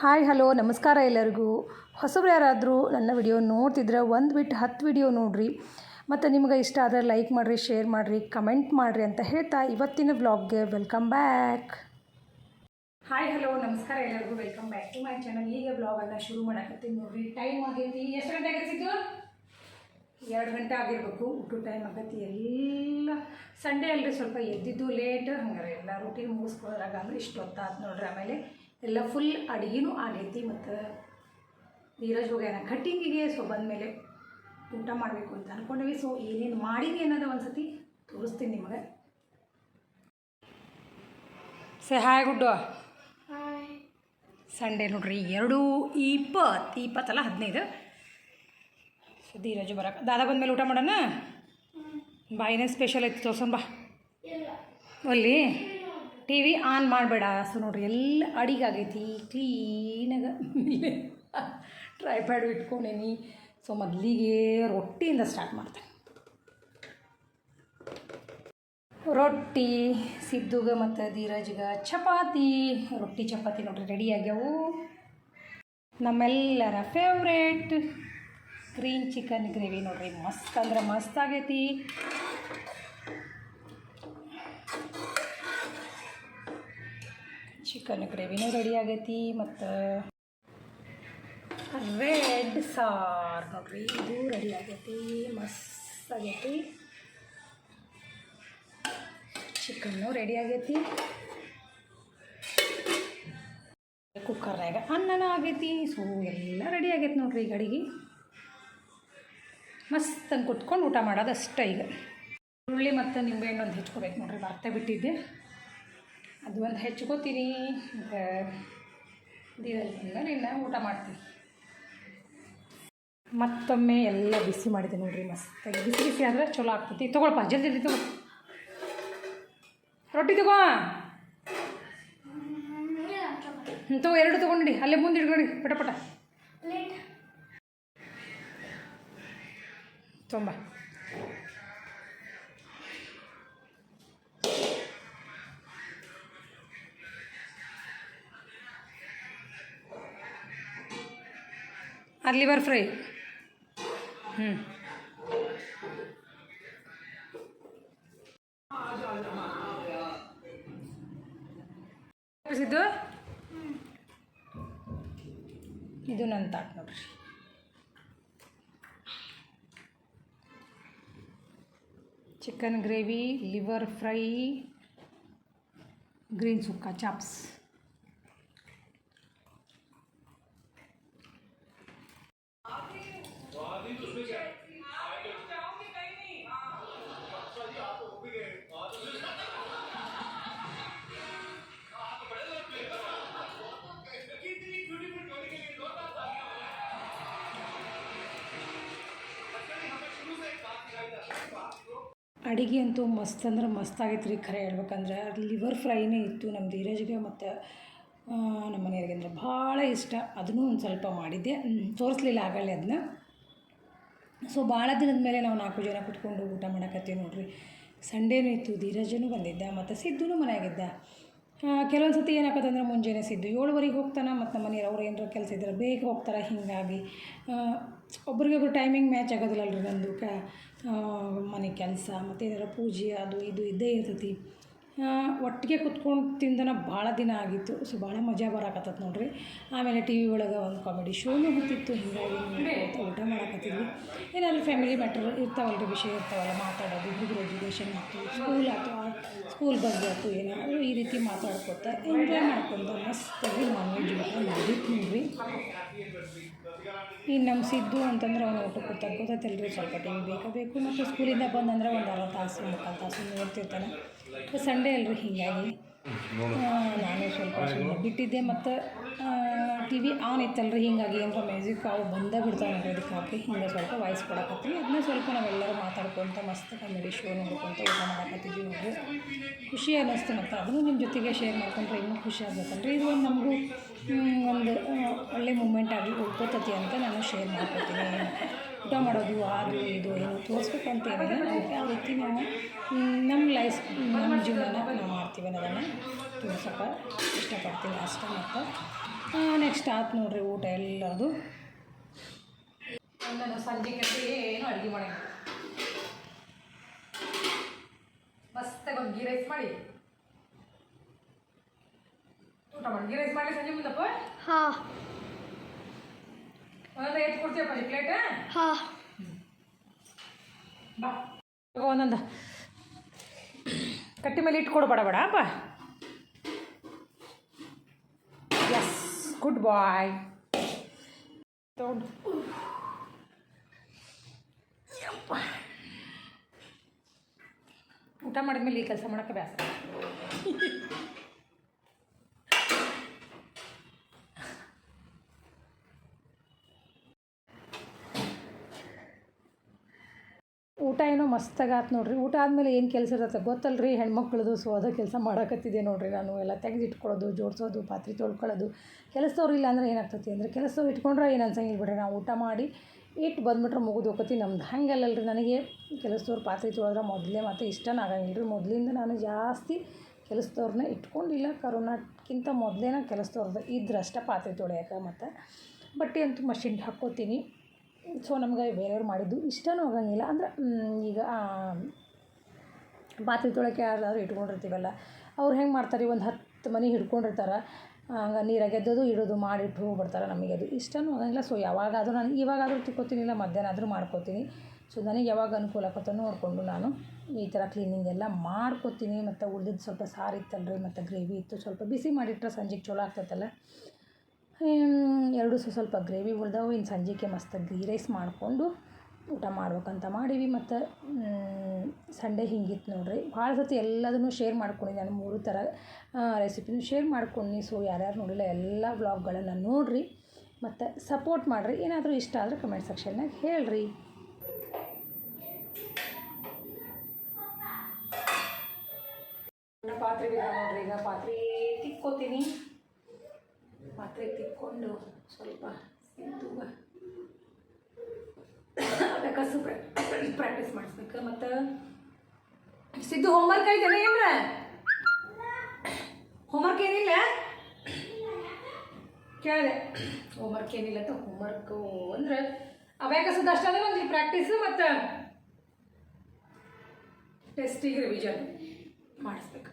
Hi, hello, ನಮಸ್ಕಾರ ಎಲ್ಲರಿಗೂ. ಹೊಸಬ್ರು ಯಾರಾದರೂ ನನ್ನ ವಿಡಿಯೋ ನೋಡ್ತಿದ್ರೆ ಒಂದು ಬಿಟ್ಟು ಹತ್ತು ವಿಡಿಯೋ ನೋಡಿರಿ. ಮತ್ತು ನಿಮ್ಗೆ ಇಷ್ಟ ಆದರೆ ಲೈಕ್ ಮಾಡಿರಿ ಶೇರ್ ಮಾಡಿರಿ ಕಮೆಂಟ್ ಮಾಡಿರಿ ಅಂತ ಹೇಳ್ತಾ ಇವತ್ತಿನ ವ್ಲಾಗ್ಗೆ ವೆಲ್ಕಮ್ ಬ್ಯಾಕ್ ಹಾಯ್, ಹಲೋ, ನಮಸ್ಕಾರ ಎಲ್ಲರಿಗೂ. Welcome back to my channel ಈಗ ವ್ಲಾಗನ್ನು ಶುರು ಮಾಡಕತ್ತೀನಿ ನೋಡಿರಿ. ಟೈಮ್ ಆಗೈತಿ. ಎಷ್ಟು ಗಂಟೆ ಆಗತ್ತಿದ್ದು ಎರಡು ಗಂಟೆ ಆಗಿರ್ಬೇಕು. ಊಟ ಟೈಮ್ ಆಗತ್ತೆ ಎಲ್ಲ ಸಂಡೇ ಅಲ್ರಿ ಸ್ವಲ್ಪ ಎದ್ದಿದ್ದು ಲೇಟ್ ಹಂಗಾರೆ ಎಲ್ಲ ರೂಟೀನ್ ಮುಗಿಸ್ಕೊಳ್ಳೋದ್ರಾಗ ಅಂದ್ರೆ ಇಷ್ಟು ಹೊತ್ತಾತು ನೋಡ್ರಿ ಆಮೇಲೆ. ಎಲ್ಲ ಫುಲ್ ಅಡುಗೆನೂ ಆಗೈತಿ ಮತ್ತು ಧೀರಜ್ ಹೋಗ್ಯಾನ ಕಟ್ಟಿಂಗಿಗೆ ಸೊ ಬಂದಮೇಲೆ ಊಟ ಮಾಡಬೇಕು ಅಂತ ಅಂದ್ಕೊಂಡೀವಿ ಸೊ ಏನೇನು ಮಾಡೀನಿ ಅನ್ನೋದು ಒಂದು ಸತಿ ತೋರಿಸ್ತೀನಿ ನಿಮಗೆ. ಸೆ ಹಾಯ್ ಗುಡ್ಡು. ಸಂಡೇ ನೋಡ್ರಿ ಎರಡು ಇಪ್ಪತ್ತು ಇಪ್ಪತ್ತಲ್ಲ ಹದಿನೈದು. ಸೊ ಧೀರಜ್ ಬರಕ್ಕೆ ದಾದಾ ಬಂದಮೇಲೆ ಊಟ ಮಾಡೋಣ? ಬಾ ಏನೇನು ಸ್ಪೆಷಲ್ ಐತಿ ತೋರ್ಸೋಣ ಬಾ. ಅಲ್ಲಿ ಟಿ ವಿ ಆನ್ ಮಾಡಬೇಡ. ಸೊ ನೋಡ್ರಿ, ಎಲ್ಲ ಅಡಿಗೆ ಆಗೈತಿ. ಕ್ಲೀನಾಗ ಟ್ರೈಪ್ಯಾಡ್ ಇಟ್ಕೊಂಡೇನಿ. ಸೊ ಮೊದಲಿಗೆ ರೊಟ್ಟಿಯಿಂದ ಸ್ಟಾರ್ಟ್ ಮಾಡ್ತೇನೆ. ರೊಟ್ಟಿ, ಸಿದ್ದುಗ ಮತ್ತು ಧೀರಜ್ಗ ಚಪಾತಿ. ರೊಟ್ಟಿ, ಚಪಾತಿ ನೋಡ್ರಿ ರೆಡಿ ಆಗ್ಯಾವು. ನಮ್ಮೆಲ್ಲರ ಫೇವ್ರೇಟ್ ಗ್ರೀನ್ ಚಿಕನ್ ಗ್ರೇವಿ ನೋಡ್ರಿ. ಮಸ್ತ್ ಅಂದ್ರೆ ಮಸ್ತ್ ಆಗೈತಿ. ಚಿಕನ್ ಗ್ರೇವಿನೂ ರೆಡಿ ಆಗೈತಿ ಮತ್ತು ರೆಡ್ ಸಾರು. ನೋಡ್ರಿ ಇದು ರೆಡಿ ಆಗೈತಿ ಮಸ್ತ್ ಆಗೈತಿ. ಚಿಕನ್ನು ರೆಡಿ ಆಗೈತಿ. ಕುಕ್ಕರ್ನಾಗ ಅನ್ನನ ಆಗೈತಿ ಸೊ ಎಲ್ಲ ರೆಡಿ ಆಗೈತಿ ನೋಡ್ರಿ ಈಗ ಅಡಿಗೆ. ಮಸ್ತ್ ಅಂತ ಕುತ್ಕೊಂಡು ಊಟ ಮಾಡೋದು ಅಷ್ಟೇ ಈಗ. ಹುರುಳಿ ಮತ್ತು ನಿಂಬೆಹಣ್ಣು ಒಂದು ಹೆಚ್ಕೋಬೇಕು ನೋಡ್ರಿ ಬರ್ತಾ ಬಿಟ್ಟಿದ್ದೆ. ಅದು ಒಂದು ಹೆಚ್ಕೋತೀನಿ. ದೀರಲ್ಲಿ ನಿನ್ನ ಇನ್ನು ಊಟ ಮಾಡ್ತೀನಿ. ಮತ್ತೊಮ್ಮೆ ಎಲ್ಲ ಬಿಸಿ ಮಾಡಿದೆ ನೋಡ್ರಿ ಮಸ್ತಾಗಿ. ಬಿಸಿ ಬಿಸಿ ಆದರೆ ಚಲೋ ಆಗ್ತೈತಿ. ತೊಗೊಳಪ್ಪ ಜಲ್ದಿ ಜಲ್ದಿ ತಗೋ. ರೊಟ್ಟಿ ತಗೋ. ಹ್ಞೂ ತಗೋ ಎರಡು ತೊಗೊಂಡಿ ಅಲ್ಲೇ ಮುಂದೆ ಇಟ್ಕೊಡಿ ಪಟ ಪಟ. ತೊಂಬ. ಅದು ಲಿವರ್ ಫ್ರೈ. ಹ್ಞೂ ಇದು? ಇದು ನನ್ನ ತಾಟ್ ನೋಡ್ರಿ. Chicken gravy, liver fry, green ಸುಕ್ಕ, ಚಾಪ್ಸ್. ಅಡಿಗೆ ಅಂತೂ ಮಸ್ತ್ ಅಂದ್ರೆ ಮಸ್ತ್ ರೀ ಖರೆ ಹೇಳ್ಬೇಕಂದ್ರೆ. ಲಿವರ್ ಫ್ರೈನೇ ಇತ್ತು ನಮ್ಮ ಧೀರಜ್ಗೆ ಮತ್ತು ನಮ್ಮ ಮನೆಯವ್ರಿಗೆ ಅಂದ್ರೆ ಭಾಳ ಇಷ್ಟ. ಅದನ್ನೂ ಒಂದು ಸ್ವಲ್ಪ ಮಾಡಿದ್ದೆ. ತೋರಿಸ್ಲಿಲ್ಲ ಆಗಲ್ಲ ಅದನ್ನ ಸೊ ಭಾಳ ದಿನದ ಮೇಲೆ ನಾವು ನಾಲ್ಕು ಜನ ಕುತ್ಕೊಂಡು ಊಟ ಮಾಡಕತ್ತೀವಿ ನೋಡ್ರಿ. ಸಂಡೇನೂ ಇತ್ತು ಧೀರಜನು ಬಂದಿದ್ದ, ಮತ್ತು ಸಿದ್ದೂ ಮನೆಯಾಗಿದ್ದ. ಕೆಲವೊಂದು ಸತಿ ಏನಾಗತ್ತಂದ್ರೆ ಮುಂಜಾನೆ ಸಿದ್ದು ಏಳುವರೆಗೆ ಹೋಗ್ತಾನೆ, ಮತ್ತು ನಮ್ಮ ಮನೆಯವ್ರು ಅವ್ರು ಏನಾರ ಕೆಲಸ ಇದ್ದಾರೆ ಬೇಗ ಹೋಗ್ತಾರೆ ಹೀಗಾಗಿ. ಒಬ್ರಿಗೊಬ್ರು ಟೈಮಿಂಗ್ ಮ್ಯಾಚ್ ಆಗೋದಿಲ್ಲ ಅಲ್ರಿ ನಂದು. ಕ ಮನೆ ಕೆಲಸ ಮತ್ತು ಏನಾರ ಪೂಜೆ, ಅದು ಇದು ಇದ್ದೇ ಇರ್ತೈತಿ. ಒಟ್ಟಿಗೆ ಕುತ್ಕೊಂಡು ತಿಂದನ ಭಾಳ ದಿನ ಆಗಿತ್ತು. ಸೊ ಭಾಳ ಮಜಾ ಬರಾಕತ್ತದ ನೋಡ್ರಿ. ಆಮೇಲೆ ಟಿ ವಿ ಒಳಗೆ ಒಂದು ಕಾಮಿಡಿ ಶೋನು ಹೊತ್ತಿತ್ತು ಹೀಗಾಗಿ ಊಟ ಮಾಡಾಕತ್ತಿದ್ವಿ. ಏನಾದರೂ ಫ್ಯಾಮಿಲಿ ಮ್ಯಾಟರ್ ಇರ್ತಾವಲ್ರಿ, ವಿಷಯ ಇರ್ತಾವಲ್ಲ, ಮಾತಾಡೋದು, ಹುಡುಗರ ಎಜುಕೇಷನ್ ಆಯಿತು ಸ್ಕೂಲ್ ಆಯಿತು ಸ್ಕೂಲ್ ಬಗ್ಗೆ ಆಯ್ತು ಏನಾದರೂ ಈ ರೀತಿ ಮಾತಾಡ್ಕೊತ ಎಂಜಾಯ್ ಮಾಡ್ಕೊಂಡು ಮಸ್ತಾಗಿ ನಾನ್ ವೆಜ್ ಊಟ ಇನ್ನು ನಮ್ಮ ಸಿದ್ದು ಅಂತಂದ್ರೆ ಅವನು ಊಟಕ್ಕೆ ಕೂತಾಗ ಗೊತ್ತೈತಲ್ರಿ ಸ್ವಲ್ಪ ಟೈಮ್ ಬೇಕಾ ಬೇಕು ಮತ್ತು ಸ್ಕೂಲಿಂದ ಬಂದಂದ್ರೆ ಒಂದು ಅರ್ಧ ತಾಸು, ಮುಕ್ಕಾಲು ತಾಸು ನೋಡ್ತಿರ್ತಾನೆ. ಸಂಡೇ ಅಲ್ರಿ ಹೀಗಾಗಿ ನಾನು ಸ್ವಲ್ಪ ಬಿಟ್ಟಿದ್ದೆ. ಮತ್ತು ಟಿ ವಿ ಆನ್ ಇತ್ತಲ್ರಿ ಹಿಂಗಾಗಿ ಏನರ ಮ್ಯೂಸಿಕ್ ಅವು ಬಂದೇ ಬಿಡ್ತಾವೆ ನೋಡ್ರಿ ಅದಕ್ಕೆ ಹಾಕಿ ಹಿಂಗೆ ಸ್ವಲ್ಪ ವಾಯ್ಸ್ ಕೊಡಕತ್ತೀವಿ ಅದನ್ನ ಸ್ವಲ್ಪ ನಾವೆಲ್ಲರೂ ಮಾತಾಡ್ಕೊತ ಮಸ್ತ್ ಕಾಮಿಡಿ ಶೋ ನೋಡ್ಕೊತ ಊಟ ಮಾಡಕತ್ತಿದ್ವಿ ನೋಡ್ರಿ. ಖುಷಿ ಅನ್ನಿಸ್ತು ಮತ್ತು ಅದನ್ನು ನಿಮ್ಮ ಜೊತೆಗೆ ಶೇರ್ ಮಾಡ್ಕೊಂಡ್ರೆ ಇನ್ನೂ ಖುಷಿ ಆಗ್ಬೇಕಲ್ರಿ. ಇದು ಒಂದು ನಮಗೂ ಒಂದು ಒಳ್ಳೆ ಮೂಮೆಂಟ್ ಆಗಿ ಉಳ್ಕೋತತಿ ಅಂತ ನಾನು ಶೇರ್ ಮಾಡ್ಕೊತೀನಿ. ಊಟ ಮಾಡೋದು ಅದು ಇದು, ಏನು ತೋರಿಸ್ಬೇಕಂತ ಏನಿಲ್ಲ. ಯಾವ ರೀತಿ ನಾವು ನಮ್ಮ ಲೈಫ್ ನಮ್ಮ ಜೀವನ ನಾವು ಮಾಡ್ತೀವಿ ಅನ್ನೋದನ್ನು ತೋರ್ಸೋಕೆ ಇಷ್ಟಪಡ್ತೀನಿ. ಅಷ್ಟೇ ಮತ್ತು. ನೆಕ್ಸ್ಟ್ ಆತು ನೋಡ್ರಿ ಊಟ ಎಲ್ಲದು ಸಂಜೆ ಕಟ್ಟಿ ಏನು ಅಡುಗೆ ಮಾಡಿ ಮಸ್ತಾಗಿ ಒಂದು ಗೀ ರೈಸ್ ಮಾಡಿ. ಊಟ ಮಾಡಿ ಗೀ ರೈಸ್ ಮಾಡಿ ಸಂಜೆ ಮುಂದಪ್ಪ? ಹಾಂ. ಒಂದೊಂದು ಎತ್ತು ಕೊಡ್ತೀಯಪ್ಪ ನೀವು ಪ್ಲೇಟ್ ಹಾಂ. ಬಾ. ತಗೋ ಒಂದೊಂದು. ಕಟ್ಟಿ ಮೇಲೆ ಇಟ್ಕೊಡು ಬೇಡ ಬೇಡ ಅಪ್ಪ. ಎಸ್ ಗುಡ್ ಬಾಯ್ ತಗೊಂಡು ಯಪ್ಪ. ಊಟ ಮಾಡಿದ್ಮೇಲೆ ಈ ಕೆಲಸ ಮಾಡೋಕ್ಕೆ ಬೇಸರ ಊಟ ಏನೋ ಮಸ್ತಾಗತ್ ನೋಡ್ರಿ. ಊಟ ಆದಮೇಲೆ ಏನು ಕೆಲಸ ಇರುತ್ತೆ ಗೊತ್ತಲ್ರಿ? ಹೆಣ್ಮಕ್ಳದು ಸೊ ಅದ ಕೆಲಸ ಮಾಡಕತ್ತಿದೆ ನೋಡ್ರಿ ನಾನು. ಎಲ್ಲ ತೆಗೆದಿಟ್ಕೊಳ್ಳೋದು, ಜೋಡಿಸೋದು, ಪಾತ್ರೆ ತೊಳ್ಕೊಳ್ಳೋದು. ಕೆಲಸದವ್ರು ಇಲ್ಲ ಅಂದ್ರೆ ಏನಾಗ್ತೈತಿ ಅಂದರೆ ಕೆಲಸದವ್ರು ಇಟ್ಕೊಂಡ್ರೆ ಏನು ಅನ್ಸಂಗಿಲ್ಲ ಬಿಡ್ರಿ. ನಾವು ಊಟ ಮಾಡಿ ಇಟ್ಟು ಬಂದ್ಬಿಟ್ರೆ ಮುಗಿದು ಹೋಗತಿ ನಮ್ದು ಹಂಗಲ್ಲಲ್ರಿ ನನಗೆ. ಕೆಲಸದವ್ರು ಪಾತ್ರೆ ತೊಳೆದ್ರೆ ಮೊದಲೇ ಮತ್ತೆ ಇಷ್ಟನೇ ಆಗಂಗಿಲ್ಲ ರೀ. ಮೊದಲಿಂದ ನಾನು ಜಾಸ್ತಿ ಕೆಲಸದವ್ರನ್ನ ಇಟ್ಕೊಂಡಿಲ್ಲ ಕರೋನಾಕ್ಕಿಂತ ಮೊದಲೇನ ಕೆಲಸದವ್ರದ್ದು ಇದ್ರಷ್ಟೇ ಪಾತ್ರೆ ತೊಳೆಯೋಕೆ ಮತ್ತು ಬಟ್ಟೆ ಅಂತೂ ಮಷಿನ್ಗೆ ಹಾಕ್ಕೋತೀನಿ. ಸೊ ನಮ್ಗೆ ಬೇರೆಯವ್ರು ಮಾಡಿದ್ದು ಇಷ್ಟನೂ ಆಗಂಗಿಲ್ಲ. ಅಂದ್ರೆ ಈಗ ಪಾತ್ರೆ ತೊಳಕ್ಕೆ ಯಾರಾದ್ರೂ ಇಟ್ಕೊಂಡಿರ್ತೀವಲ್ಲ, ಅವ್ರು ಹೆಂಗೆ ಮಾಡ್ತಾರೆ? ಒಂದು ಹತ್ತು ಮನೆ ಹಿಡ್ಕೊಂಡಿರ್ತಾರೆ. ಹಂಗೆ ನೀರಾಗೆ ಎದ್ದೋದು, ಇಡೋದು, ಮಾಡಿಟ್ಟು ಹೋಗ್ಬಿಡ್ತಾರೆ ನಮಗೆ ಅದು. ಇಷ್ಟನೂ ಆಗಂಗಿಲ್ಲ. ಸೊ ಯಾವಾಗಾದರೂ ನಾನು, ಇವಾಗಾದರೂ ತಿಕ್ಕೋತೀನಿ, ಇಲ್ಲ ಮಧ್ಯಾಹ್ನ ಆದರೂ ಮಾಡ್ಕೋತೀನಿ. ಸೊ ನನಗೆ ಯಾವಾಗ ಅನುಕೂಲ ಆಗುತ್ತೋ ನೋಡಿಕೊಂಡು ನಾನು ಈ ಥರ ಕ್ಲೀನಿಂಗ್ ಎಲ್ಲ ಮಾಡ್ಕೋತೀನಿ. ಮತ್ತು ಉಳ್ದಿದ್ದು ಸ್ವಲ್ಪ ಸಾರು ರೀ ಮತ್ತು ಗ್ರೇವಿ ಇತ್ತು. ಸ್ವಲ್ಪ ಬಿಸಿ ಮಾಡಿಟ್ರೆ ಸಂಜೆಗೆ ಚಲೋ ಆಗ್ತೈತಲ್ಲ. ಎರಡು ಸ್ವಲ್ಪ ಗ್ರೇವಿ ಉಳ್ದವು. ಇನ್ನು ಸಂಜೆಗೆ ಮಸ್ತ್ ಗೀ ರೈಸ್ ಮಾಡಿಕೊಂಡು ಊಟ ಮಾಡ್ಬೇಕಂತ ಮಾಡೀವಿ. ಮತ್ತು ಸಂಡೇ ಹಿಂಗಿತ್ತು ನೋಡ್ರಿ. ಭಾಳ ಸತಿ ಎಲ್ಲದನ್ನು ಶೇರ್ ಮಾಡ್ಕೊಂಡು ನಾನು ಮೂರು ಥರ ರೆಸಿಪಿನೂ ಶೇರ್ ಮಾಡ್ಕೊಂಡು. ಸೊ ಯಾರ್ಯಾರು ನೋಡಿಲ್ಲ ಎಲ್ಲ ವ್ಲಾಗ್ಗಳನ್ನು ನೋಡಿರಿ. ಮತ್ತು ಸಪೋರ್ಟ್ ಮಾಡಿರಿ. ಏನಾದರೂ ಇಷ್ಟ ಆದರೆ ಕಮೆಂಟ್ ಸೆಕ್ಷನ್ನಾಗ ಹೇಳ್ರಿ. ಪಾತ್ರೆ ನೋಡ್ರಿ. ಈಗ ಪಾತ್ರೆ ತಿಕ್ಕೋತೀನಿ. ಪಾತ್ರೆ ಸ್ವಲ್ಪ ಸಿದ್ದು ಕಸು ಪ್ರಾಕ್ಟೀಸ್ ಮಾಡಿಸ್ಬೇಕು. ಮತ್ತು ಸಿದ್ದು ಹೋಮ್ವರ್ಕ್ ಐತೇನೆ ಏನ್ರ ಹೋಮ್ವರ್ಕ್ ಏನಿಲ್ಲ? ಕೇಳಿದೆ. ಹೋಮ್ವರ್ಕ್ ಏನಿಲ್ಲ ಅಂತ ಹೋಮ್ವರ್ಕು ಅಂದ್ರೆ ಅಬ್ಯಾಕಸದ ಅಷ್ಟೇ ಅಂದ್ರೆ ಒಂದು ಪ್ರಾಕ್ಟೀಸು ಮತ್ತು ಟೆಸ್ಟಿಗೆ ರಿವಿಷನ್ ಮಾಡಿಸ್ಬೇಕು.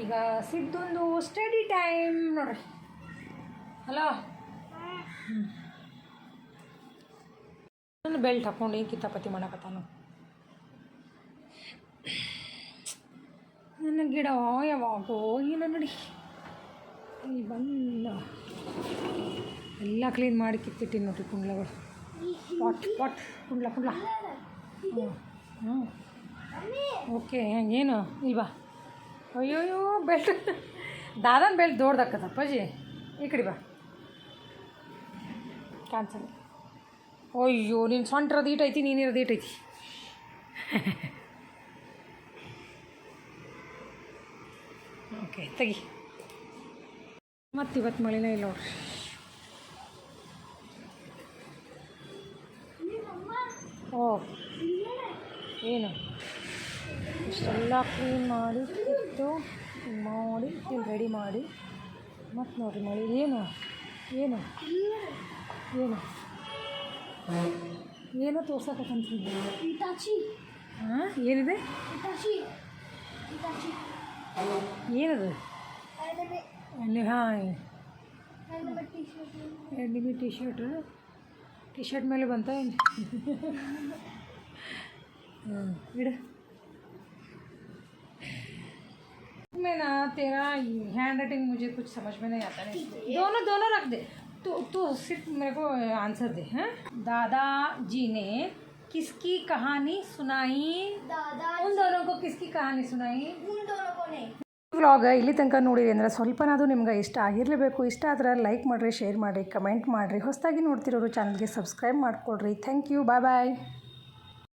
ಈಗ ಸಿದ್ದೊಂದು ಸ್ಟಡಿ ಟೈಮ್ ನೋಡ್ರಿ. ಹಲೋ ನಾನು ಬೆಲ್ಟ್ ಹಾಕೊಂಡು ಏನು ಕಿತ್ತಾಪತಿ ಮಾಡಕತ್ತಾನು? ನನ್ನ ಗಿಡ ಯಾವಾಗೋ ಏನೋ ನೋಡಿ? ಇಲ್ಲಿ ಬಂದ ಎಲ್ಲ ಕ್ಲೀನ್ ಮಾಡಿ ಕಿತ್ತಿಟ್ಟಿನಿ ನೋಡ್ರಿ ಕುಂಡ್ಲಗಳು. Pot pot. ಕುಂಡ್ಲ ಕುಂಡ್ಲ. ಹ್ಞೂ ಹ್ಞೂ ಓಕೆ, ಏನು? ಇವಾ. ಅಯ್ಯೋಯ್ಯೋ, ಬೆಲ್ಟ್. ದಾದನ್ ಬೆಲ್ಟ್ ದೊಡ್ಡದಾಕದ ಅಪ್ಪಾಜಿ. ಈ ಕಡೆ ಬಾ. ಕಾಣಿಸಲ್ಲ ಅಯ್ಯೋ, ನೀನು ಸೊಂಟಿರೋದು ಈಟೈತಿ ನೀನಿರೋದು ಐತಿ. ಓಕೆ, ತೆಗಿ. ಮತ್ತು ಇವತ್ತು ಮಳೆನೇ ಇಲ್ಲ ನೋಡ್ರಿ. ಓ ಏನು? ಇಷ್ಟೆಲ್ಲ ಕ್ಲೀನ್ ಮಾಡಿ ಇಟ್ಟು ಮಾಡಿ ರೆಡಿ ಮಾಡಿ. ಮತ್ತು ನೋಡಿರಿ ಮಾಡಿ ಏನು? ಏನು? ಏನು? ಏನೋ ತೋರ್ಸಕ್ಕಂತಿದ್ದೆ ಇಟಾಚಿ ಹಾಂ ಏನಿದೆ? ಏನದು? ಹಾಂ anime T shirt ಎಡ್ಡಿಮಿ T shirt T shirt ಮೇಲೆ ಬಂತ ಏನು ಹ್ಞೂ ಇಡು में ना तेरा हैंड राइटिंग मुझे कुछ समझ में नहीं आता नहीं दोनों दोनों रख दे तू तू सिर्फ मेरे को आंसर दे हैं दादाजी ने किसकी कहानी सुनाई दादा उन दोनों को किसकी कहानी सुनाई उन दोनों को नहीं ವ್ಲಾಗ್ ಇಲ್ಲಿ ತನಕ ನೋಡಿರಿ ಅಂದರೆ ಸ್ವಲ್ಪನಾದರೂ ನಿಮ್ಗೆ ಇಷ್ಟ ಆಗಿರಲೇಬೇಕು. ಇಷ್ಟ ಆದರೆ ಲೈಕ್ ಮಾಡಿರಿ ಶೇರ್ ಮಾಡಿರಿ ಕಮೆಂಟ್ ಮಾಡಿರಿ. ಹೊಸದಾಗಿ ನೋಡ್ತಿರೋರು ಚಾನಲ್ಗೆ ಸಬ್ಸ್ಕ್ರೈಬ್ ಮಾಡಿಕೊಡ್ರಿ ಥ್ಯಾಂಕ್ ಯು ಬಾಯ್ ಬಾಯ್